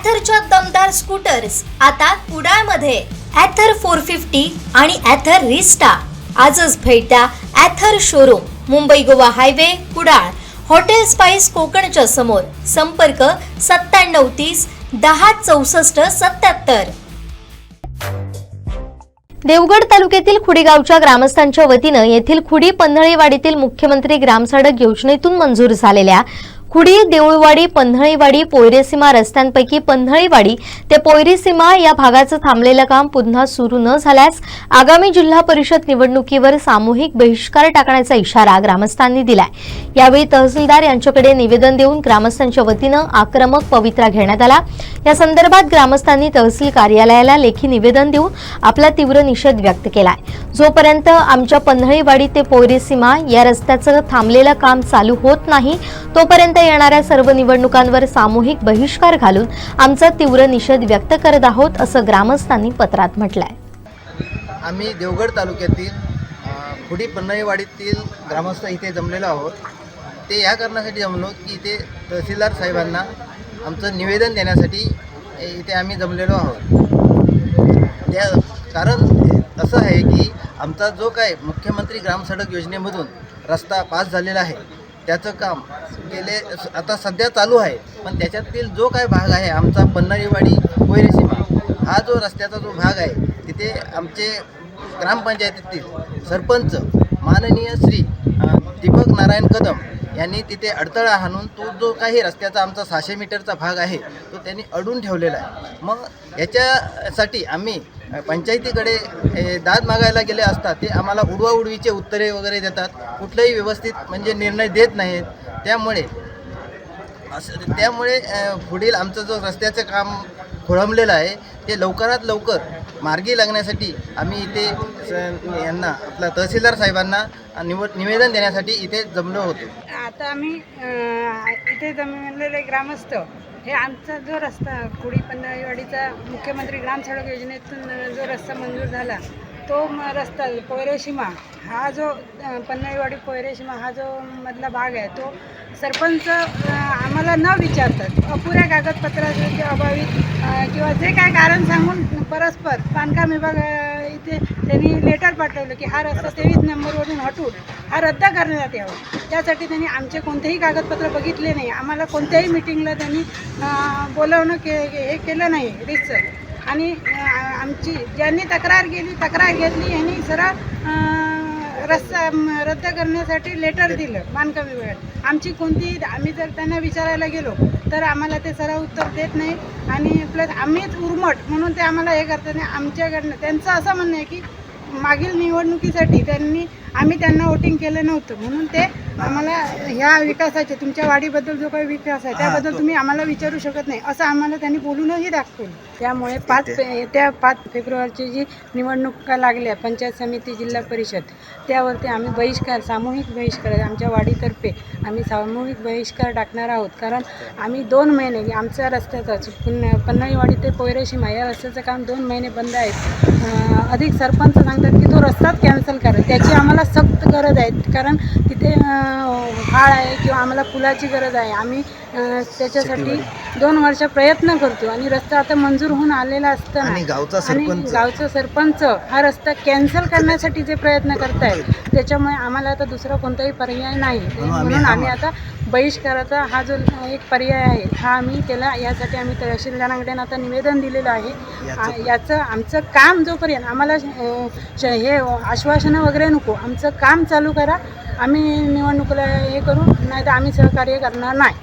ॲथरच्या दमदार स्कूटर्स आता कुडाळमध्ये. ॲथर फोर फिफ्टी आणि ॲथर रिस्टा आजच भेट द्या Ather showroom Mumbai Goa highway Kudal. Hotel spice कोकणच्या समोर. संपर्क सत्त्याण्णव तीस दहा चौसष्ट सत्याहत्तर देवगड तालुक्यातील खुडीगावच्या ग्रामस्थांच्या वतीनं येथील खुडी पन्हाळीवाडीतील मुख्यमंत्री ग्रामसडक योजनेतून मंजूर झालेल्या खुडी देऊळवाडी पंधळीवाडी पोयरेसीमा रस्त्यांपैकी पंधळीवाडी ते पोयरेसीमा या भागाचं थांबलेलं काम पुन्हा सुरू न झाल्यास आगामी जिल्हा परिषद निवडणुकीवर सामूहिक बहिष्कार टाकण्याचा इशारा ग्रामस्थांनी दिलाय. यावेळी तहसीलदार यांच्याकडे निवेदन देऊन ग्रामस्थांच्या वतीनं आक्रमक पवित्रा घेण्यात आला. या संदर्भात ग्रामस्थांनी तहसील कार्यालयाला लेखी निवेदन देऊन आपला तीव्र निषेध व्यक्त केलाय. जोपर्यंत आमच्या पंधळीवाडी ते पोयरेसीमा या रस्त्याचं थांबलेलं काम चालू होत नाही तोपर्यंत येणाऱ्या सर्व निवडणुकांवर सामूहिक बहिष्कार घालून आमचा तीव्र निषेध व्यक्त करत आहोत असं ग्रामस्थांनी पत्रात म्हटलंय. आम्ही देवगड तालुक्यातील खुडी पन्नाईवाडीतील ग्रामस्थ इथे जमलेलो आहोत. ते या कारणासाठी जमलो की इथे तहसीलदार साहेबांना आमचं निवेदन देण्यासाठी इथे आम्ही जमलेलो आहोत. त्या कारण असं आहे की आमचा जो काय मुख्यमंत्री ग्रामसडक योजनेमधून रस्ता पास झालेला आहे त्याचं काम गेले आता सध्या चालू आहे. पण त्याच्यातील जो काय भाग आहे आमचा पन्हाळीवाडी कोयरेसीमा हा जो रस्त्याचा जो भाग आहे तिथे आमचे ग्रामपंचायतीतील सरपंच माननीय श्री दीपक नारायण कदम यांनी तिथे अडथळा हाणून तो जो काही रस्त्याचा आमचा सहाशे मीटरचा भाग आहे तो त्यांनी अडून ठेवलेला आहे. मग याच्यासाठी आम्ही पंचायतीकडे दाद मागायला गेले असता ते आम्हाला उडवाउडवीचे उत्तरे वगैरे देतात. कुठलंही व्यवस्थित म्हणजे निर्णय देत नाहीत. त्यामुळे असं त्यामुळे पुढील आमचं जो रस्त्याचं काम खोळंबलेलं आहे ते लवकरात लवकर मार्गी लागण्यासाठी आम्ही इथे स- यांना आपला तहसीलदार साहेबांना निवड निवेदन देण्यासाठी इथे जमलो होतो. आता आम्ही इथे जमलेले ग्रामस्थ हे आमचा जो रस्ता कुडी पन्हाळीवाडीचा मुख्यमंत्री ग्राम सडक योजनेतून जो रस्ता मंजूर झाला तो म- रस्ता पोयरेशीमा हा जो अं, पन्हाळीवाडी हा जो मधला भाग आहे तो सरपंच आम्हाला न विचारतात. अपुऱ्या कागदपत्राच्या अभावी किंवा जे काय कारण सांगून परस्पर बांधकाम विभाग इथे त्यांनी लेटर पाठवलं की हा रस्ता तेवीस नंबरवरून हटून हा रद्द करण्यात यावा. त्यासाठी त्यांनी आमचे कोणतेही कागदपत्र बघितले नाही. आम्हाला कोणत्याही मिटिंगला त्यांनी बोलवणं के हे केलं नाही रितसर. आणि आमची ज्यांनी तक्रार केली तक्रार घेतली यांनी सरळ रस्ता रद्द करण्यासाठी लेटर दिलं बांधकाम विभागात आमची कोणती आम्ही जर त्यांना विचारायला गेलो तर आम्हाला ते सरळ उत्तर देत नाही. आणि प्लस आम्हीच उर्मट म्हणून ते आम्हाला हे करतात. नाही आमच्याकडनं त्यांचं असं म्हणणं आहे की मागील निवडणुकीसाठी त्यांनी आम्ही त्यांना वोटिंग केलं नव्हतं. म्हणून ते आम्हाला ह्या विकासाचे तुमच्या वाडीबद्दल जो काही विकास आहे त्याबद्दल तुम्ही आम्हाला विचारू शकत नाही. असं आम्हाला त्यांनी बोलूनही दाखवलं. त्यामुळे पाच येत्या पाच फेब्रुवारीची जी निवडणुका लागल्या पंचायत समिती जिल्हा परिषद त्यावरती आम्ही बहिष्कार सामूहिक बहिष्कार आमच्या वाडीतर्फे आम्ही सामूहिक बहिष्कार टाकणार आहोत. कारण आम्ही दोन महिने आमच्या रस्त्याचा पुन्हा पन्हाळीवाडी ते पोयरेशीमा या रस्त्याचं काम दोन महिने बंद आहेत अधिक सरपंच सांगतात की तो रस्ताच कॅन्सल करा. त्याची आम्हाला सक्त गरज आहे. कारण तिथे हाळ आहे किंवा आम्हाला पुलाची गरज आहे. आम्ही त्याच्यासाठी दोन वर्ष प्रयत्न करतो आणि रस्ता आता मंजूर होऊन आलेला असताना आणि गावचा आणि सरपंच. गावचा सरपंच हा रस्ता कॅन्सल करण्यासाठी जे प्रयत्न करतायत त्याच्यामुळे आम्हाला आता दुसरा कोणताही पर्याय नाही. म्हणून आम्ही आता बहिष्काराचा हा जो एक पर्याय आहे हा आम्ही केला. यासाठी आम्ही तहसीलदारांकडे आता निवेदन दिलेलं आहे. याचं आमचं काम जोपर्यंत आम्हाला हे आश्वासनं वगैरे नको आमचं काम चालू करा. आम्ही निवडणुकीला हे करू नाही तर आम्ही सहकार्य करणार नाही.